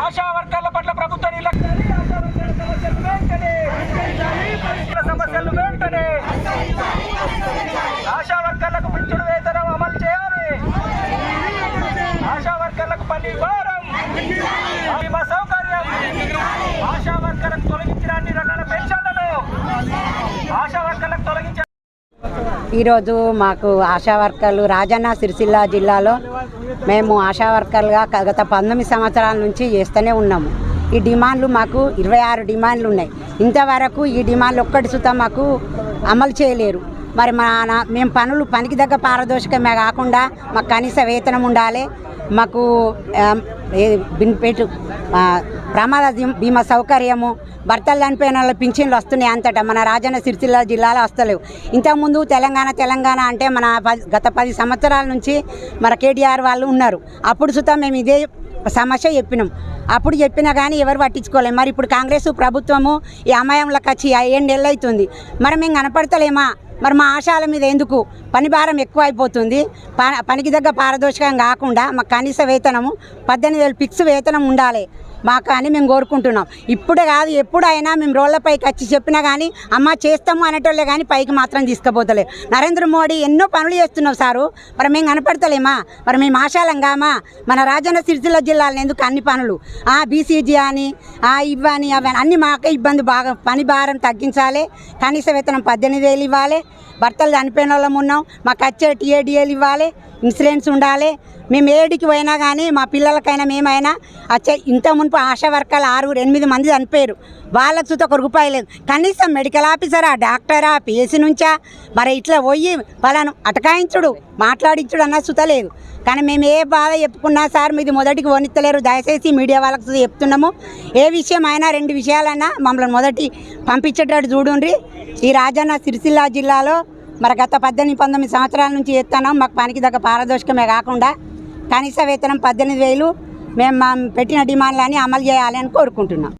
ఆశా వర్కర్ల పట్ల ప్రభుత్వ నిర్లక్ష్యం సమస్యలు వెంటనే ఆశా వర్కర్లకు పింఛను వేతనం అమలు చేయాలి ఆశా వర్కర్లకు పని భారం బీమా సౌకర్యం ఆశా వర్కర్లకు తొలగించిన అన్ని రకాల పెన్షన్లను ఆశా వర్కర్లకు తొలగించిన ఈరోజు మాకు ఆశా వర్కర్లు రాజన్న సిరిసిల్ల జిల్లాలో మేము ఆశా వర్కర్లుగా గత పంతొమ్మిది సంవత్సరాల నుంచి చేస్తూనే ఉన్నాము. ఈ డిమాండ్లు మాకు ఇరవై ఆరు డిమాండ్లు ఉన్నాయి. ఇంతవరకు ఈ డిమాండ్లు ఒక్కటి సుతం మాకు అమలు చేయలేరు. మరి మా మేము పనులు పనికి దగ్గర పారదర్శకమే కాకుండా మాకు కనీస వేతనం ఉండాలి. మాకు బిన్పెట్టు ప్రమాద బీమా సౌకర్యము భర్తలు చనిపోయిన వాళ్ళ పింఛన్లు వస్తున్నాయి అంతటా. మన రాజన్న సిరిసిల్ల జిల్లాలో వస్తలేవు ఇంతకుముందు తెలంగాణ తెలంగాణ అంటే మన పది- గత పది సంవత్సరాల నుంచి మన కేటీఆర్ వాళ్ళు ఉన్నారు. అప్పుడు సుతం మేము ఇదే సమస్య చెప్పినాం. అప్పుడు చెప్పినా కానీ ఎవరు పట్టించుకోలేము మరి ఇప్పుడు కాంగ్రెస్ ప్రభుత్వము ఈ అమాయంలోకి వచ్చి ఏడేళ్ళు అవుతుంది. మరి మేము కనపడతలేమా? మరి మా ఆశాల మీద ఎందుకు? పని భారం ఎక్కువ అయిపోతుంది ప- పనికి దగ్గర పారదర్శకం కాకుండా మాకు కనీస వేతనము పద్దెనిమిది వేలు ఫిక్స్ వేతనం ఉండాలి. మాకు అని మేము కోరుకుంటున్నాం. ఇప్పుడు కాదు ఎప్పుడైనా మేము రోడ్లపైకి వచ్చి చెప్పినా కానీ అమ్మ చేస్తాము అనేటోళ్ళే కానీ పైకి మాత్రం తీసుకుపోతలే నరేంద్ర మోడీ ఎన్నో పనులు చేస్తున్నావు సారు. మరి మేము కనపడతలేమా? మరి మేము ఆశాలం కామా మన రాజన్న సిరిసిల్ల జిల్లాలో ఎందుకు అన్ని పనులు? ఆ బీసీజీ అని ఆ అవన్నీ అన్ని మాకే ఇబ్బంది బాగా పని భారం తగ్గించాలి. కనీస వేతనం పద్దెనిమిది వేలు ఇవ్వాలి. భర్తలు చనిపోయిన వాళ్ళం ఉన్నాం. మాకు వచ్చే టీఏడిఏలు ఇవ్వాలి. ఇన్సూరెన్స్ ఉండాలి. మేము ఏడికి పోయినా కానీ మా పిల్లలకైనా మేమైనా వచ్చే ఇంత మునుపు ఆశా వర్కర్లు ఆరుగురు ఎనిమిది మంది చనిపోయారు. వాళ్ళకు చూస్తే ఒక రూపాయి లేదు. కనీసం మెడికల్ ఆఫీసరా డాక్టరా పిఎస్సి నుంచా? మరి ఇట్లా పోయి వాళ్ళను అటకాయించుడు మాట్లాడించుడు అన్న సుత లేదు. కానీ మేము ఏ బాధ చెప్పుకున్నా సార్ మీది మొదటికి వనిత్తలేరు దయచేసి మీడియా వాళ్ళకు చెప్తున్నాము. ఏ విషయం అయినా రెండు విషయాలైనా మమ్మల్ని మొదటి పంపించేటట్టు చూడండి ఈ రాజన్న సిరిసిల్ల జిల్లాలో మరి గత పద్దెనిమిది పంతొమ్మిది సంవత్సరాల నుంచి చేస్తున్నాం. మాకు పనికి దగ్గర పారదర్శకమే కాకుండా కనీస వేతనం పద్దెనిమిది వేలు మేము మా పెట్టిన డిమాండ్లని అమలు చేయాలని కోరుకుంటున్నాం.